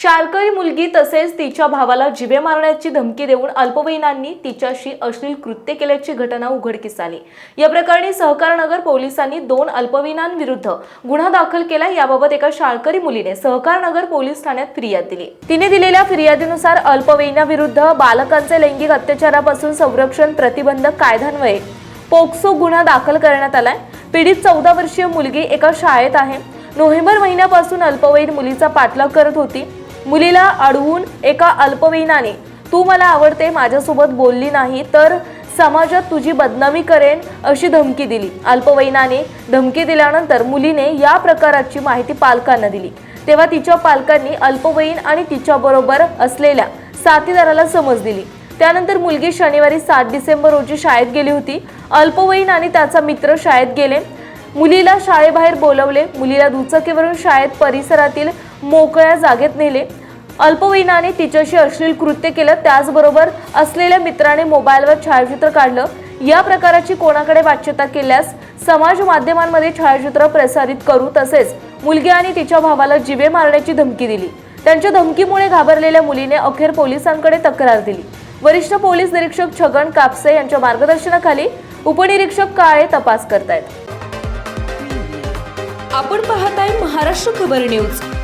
शाळकरी मुलगी तसेच तिच्या भावाला जिवे मारण्याची धमकी देऊन अल्पवयीनांनी तिच्याशी अश्लील कृत्य केल्याची घटना उघडकीस आली. या प्रकरणी सहकारनगर पोलिसांनी दोन अल्पवयीनांविरुद्ध गुन्हा दाखल केला. याबाबत एका शाळकरी मुलीने सहकारनगर पोलीस ठाण्यात फिर्याद दिली. तिने दिलेल्या फिर्यादीनुसार अल्पवयीनाविरुद्ध बालकांचे लैंगिक अत्याचारापासून संरक्षण प्रतिबंधक कायद्यान्वये पोक्सो गुन्हा दाखल करण्यात आलाय. पीडित चौदा वर्षीय मुलगी एका शाळेत आहे. नोव्हेंबर महिन्यापासून अल्पवयीन मुलीचा पाठलाग करत होती. मुलीला अडवून एका अल्पवयीनाने तू मला आवडते माझ्यासोबत बोलली नाही तर समाजात तुझी बदनामी करेन अशी धमकी दिली. अल्पवयीनाने धमकी दिल्यानंतर मुलीने या प्रकाराची माहिती पालकांना दिली. तेव्हा तिच्या पालकांनी अल्पवयीन आणि तिच्याबरोबर असलेल्या साथीदाराला समज दिली. त्यानंतर मुलगी शनिवारी सात डिसेंबर रोजी शाळेत गेली होती. अल्पवयीन आणि त्याचा मित्र शाळेत गेले. मुलीला शाळेबाहेर बोलवले. मुलीला दुचाकीवरून शाळेत परिसरातील मोकळ्या जागेत नेले. अल्पवयीनाने तिच्याशी अश्लील कृत्य केलं. त्याचबरोबर असलेल्या मित्राने मोबाईलवर छायाचित्र काढलं. या प्रकाराची कोणाकडे वाच्यता केल्यास समाज माध्यमांमध्ये छायाचित्र प्रसारित करू. तसेच मुलगी आणि तिच्या भावाला जिवे मारण्याची धमकी दिली. त्यांच्या धमकीमुळे घाबरलेल्या मुलीने अखेर पोलिसांकडे तक्रार दिली. वरिष्ठ पोलीस निरीक्षक छगन कापसे यांच्या मार्गदर्शनाखाली उपनिरीक्षक काळे तपास करतायत. आपण पाहत आहे महाराष्ट्र खबर न्यूज.